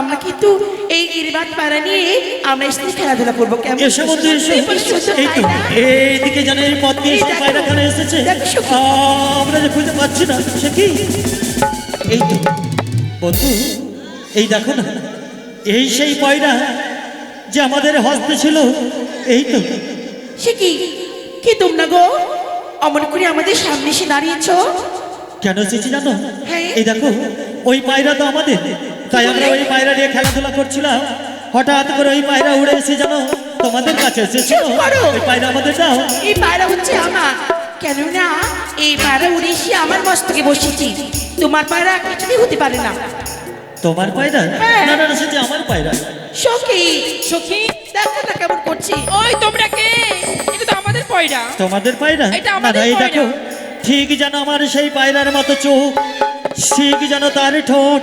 আমরা কিন্তু এই গিরিবাদ পাড়া নিয়ে আমরা এসে খেলাধুলা করব কেমন? এসো বন্ধু এসো। এই তো এইদিকে এই পথ দিয়ে দেখো। পায়রাখানা এসেছে। আমরা যে খুঁজে পাচ্ছি না সে কি? এই তো বন্ধু এই দেখো না এই সেই পয়রা যে আমাদের হস্তে ছিল এই তো। সে কি? কি তোমরা গো? অমন করে আমাদের সামনে এসে দাঁড়িয়েছ? কেন এসেছি জানো? হ্যাঁ। এই দেখো ওই পায়রা তো আমাদের। তাই আমরা ওই পায়রা নিয়ে খেলাধুলা করছিলাম। হঠাৎ করে ওই পায়রা উড়ে এসে জানো তোমাদের কাছে এসেছিল। ওই পায়রা আমাদের দাও। এই পায়রা হচ্ছে আমার। কেননা এই পায়রা উড়ে এসে আমার মস্তকে বসেছি। তোমার পায়রা কিছুতেই হতে পারে না। তোমার পায়রা? হ্যাঁ। না না না, সেটা আমার পায়রা। সখী সখী দেখো না কেমন করছি। ওই তোমরা কে? এটা তো আমাদের পয়রা। তোমাদের পায়রা? এটা আমাদের পায়রা। ঠিক যেন আমার সেই পায়রার মতো চোখ। ঠিক যেন তার ঠোঁট।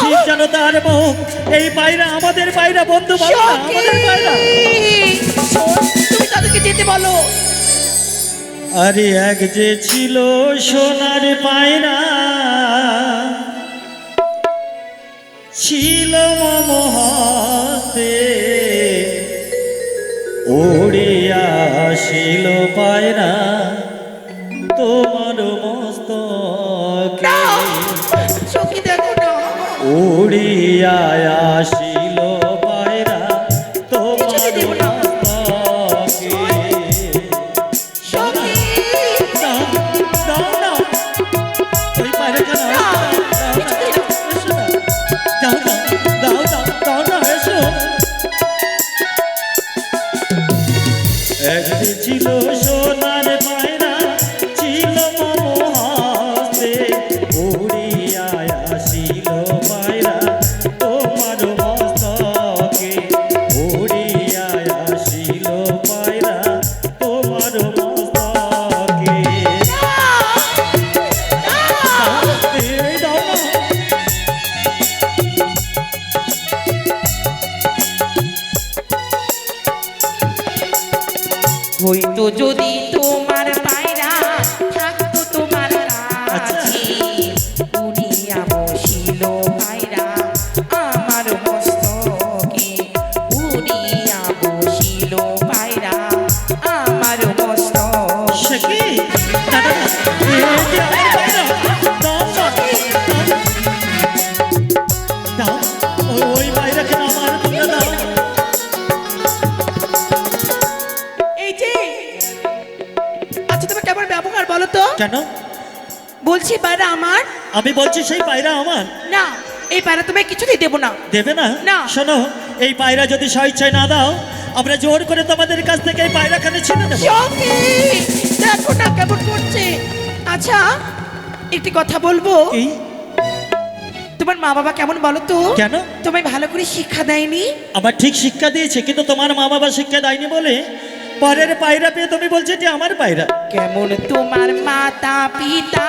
ঠিক যেন তার মুখ। এই পায়রা আমাদের পায়রা বন্ধু বাবা আমাদের পায়রা। তুমি তাদেরকে যেতে বলো। আরে এক যে ছিল সোনার পায়রা ছিল মম হাতে উড়িয়া আসিল পায়রা। না, এসো। একটি ছিল সোনার পায়রা ছিল মম হাতে উড়িয়া আসিল পায়রা হইতো যদি তোমার পায়রা আমি বলছি সেই পায়রা আমার। না এই পায়রা তোমায় কিছুতেই দেবো না। দেবে না? না। শোনো এই পায়রা যদি স্বেচ্ছায় না দাও আমরা জোর করে তোমাদের কাছ থেকে এই পায়রাখানে ছিনে নেব দেখো না কেমন করছে। আচ্ছা একটি কথা বলব? তোমার মা বাবা কেমন বলো তো? কেন? তোমায় ভালো করে শিক্ষা দেয়নি? আমার ঠিক শিক্ষা দিয়েছে কিন্তু তোমার মা বাবা শিক্ষা দেয়নি বলে পরের পায়রা পেয়ে তুমি বলছো যে আমার পায়রা। কেমন তোমার মাতা পিতা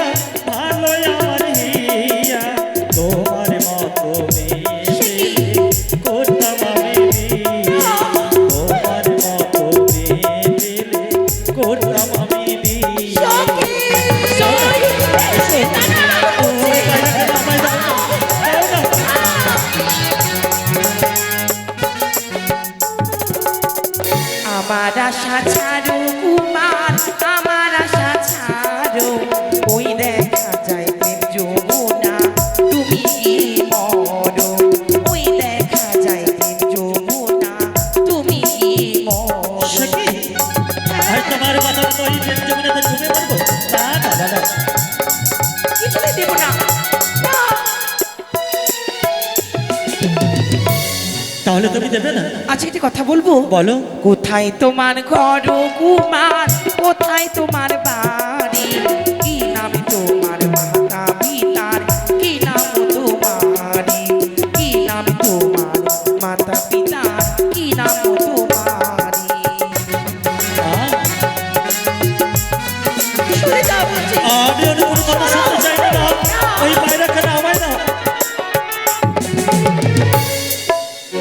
বলো? কোথায় তোমার ঘর কুমার? কোথায় তোমার বাড়ি?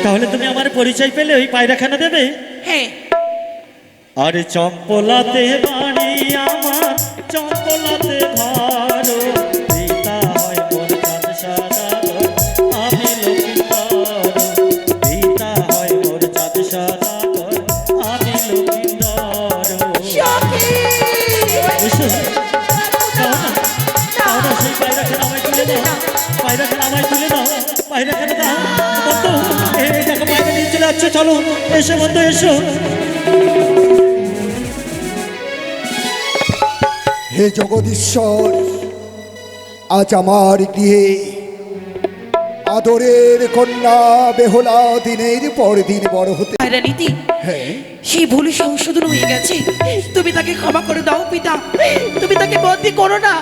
তাহলে তুমি আমার পরিচয় পেলে ওই পায়রাখানা দেবে? হ্যাঁ। আরে চম্পলাতে বাড়ি আমার চম্পলাতে ভালো পায়রাখানা আমায় তুলে দাও পায়রাখানা দাও। যাচ্ছে চলো এসো বন্ধু এসো। হে জগদীশ্বর আজ আমার গৃহে আদরের কন্যা বেহলা দিনের পর দিন বড় হতে পায়রা নীতি হ্যাঁ। সেই ভুল সংশোধন হয়ে গেছে। তুমি তাকে ক্ষমা করে দাও পিতা। তুমি তাকে বন্দি করো না।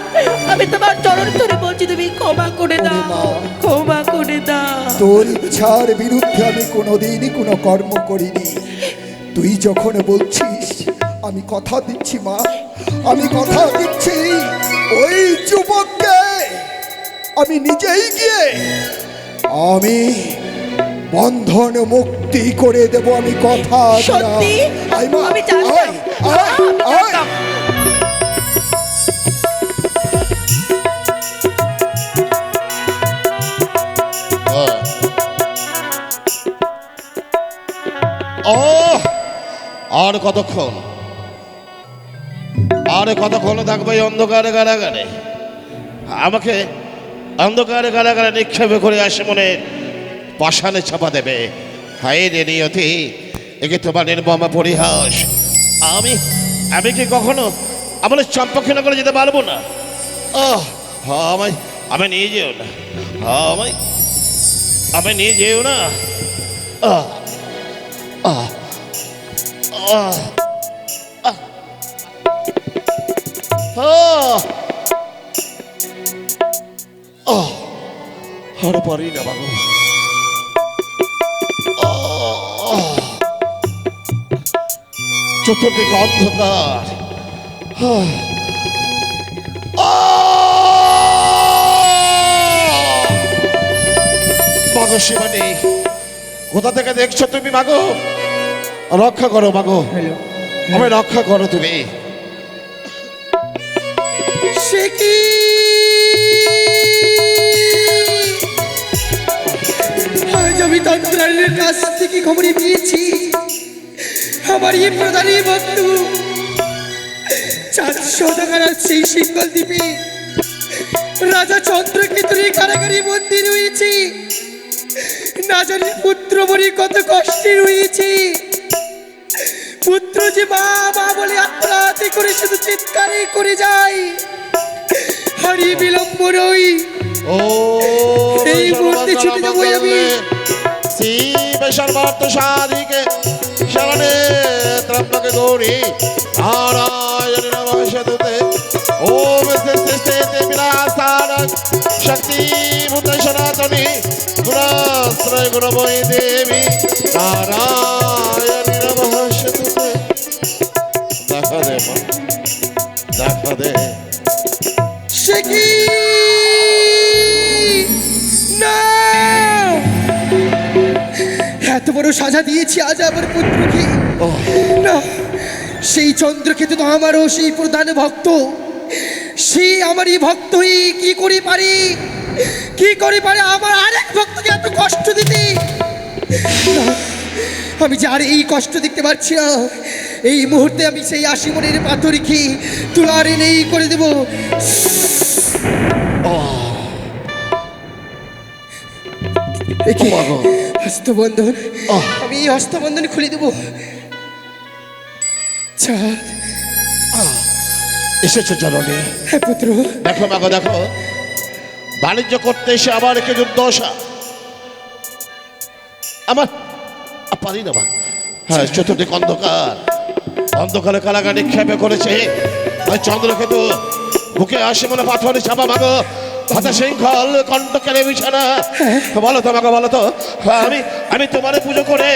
আমি তোমার চরণ ধরে বলছি তুমি ক্ষমা করে দাও। ক্ষমা করে দাও। তোর ইচ্ছার বিরুদ্ধে আমি কোনোদিনই কোনো কর্ম করিনি। তুই যখন বলছিস আমি কথা দিচ্ছি মা। আমি কথা দিচ্ছি। ওই যুবককে আমি নিজেই গিয়ে আমি বন্ধন মুক্তি করে দেব আমি কথা সত্যি? আমি জানতাম। আয়, আয়, আমি জানতাম। ও আর কতক্ষণ? আর কতক্ষণ থাকবে এই অন্ধকারে কারাগারে আমাকে অন্ধকারে কারাগারে নিক্ষেপ করে আসে মনে, পাষাণে চাপা দেবে। হাই রে নিয়তি, একে তোমার নির্মমা পরিহাস। আমি আমি কি কখনো আমার চম্পক্ষীণ করে যেতে পারব না? আহ, আমায় আমি নিয়ে যেও না। আমায় আমি নিয়ে যেও না। আহ আহ আর পারি না বাবু আহ চতুর্দিকে অন্ধকার মাগো শিবানী কোথা থেকে দেখছ তুমি মাগো রক্ষা করো মাগো আমি রক্ষা করো তুমি। সে কি আমি তন্ত্রায়ণের কাছ থেকে খবর পেয়েছি। আমার এই প্রধানী বন্ধু চাঁদ সদাগার সেই সিঙ্গল দ্বীপে রাজা চন্দ্রকেতুরে কারাগারে বন্দী রয়েছে। না জানি পুত্র মরি কত কষ্টে রয়েছে। পুত্র যে মা মা বলে আত্মরাতে করে শুধু চিৎকারই করে যায়। হারিয়ে বিলম্ব রই ও এই মুহূর্তে ছুটে যাব আমি। শিব সর্বার্থ সারিকে শরণে ত্রম্বকে গৌরী নারায়ণ নমস্যতে ওম স্থিতে বিনাশারক শক্তি ভূত সনাতনী, গুণাশ্রয় গুণময়ী দেবী নারায়ণ নমস্যতে দেখা দে দেখা দে। সে কি সাজা দিয়েছি আজ আমার পুত্রকে। না সেই চন্দ্রকেতু তো আমারও সেই প্রধান ভক্ত। সে আমারই ভক্ত হয়ে কি করে পারি? কি করে পারে? আমার আরেক ভক্তকে এত কষ্ট দিতে? আমি যে আর এই কষ্ট দেখতে পাচ্ছি না এই মুহূর্তে আমি সেই আশি মনের পাথরকে তুলার এনেই করে দেব। মাগো। হস্তবন্ধন। আমি এই হস্তবন্ধন খুলে দেব। চাঁদ এসেছ জননী। হ্যাঁ পুত্র। দেখো মাগো দেখো। বাণিজ্য করতে এসে আবার একে দুর্দশা আমার পারি না মা হ্যাঁ। চতুর্দিক অন্ধকার। অন্ধকারে কারাগার নিক্ষেপে করেছে। ওই চন্দ্রকেতু। বুকে আসে মনে পাথরে চাপা মাগো হাতে কণ্ঠ কেন বিছানা বলো তো মাগো বলো তো। আমি আমি তোমার পুজো করে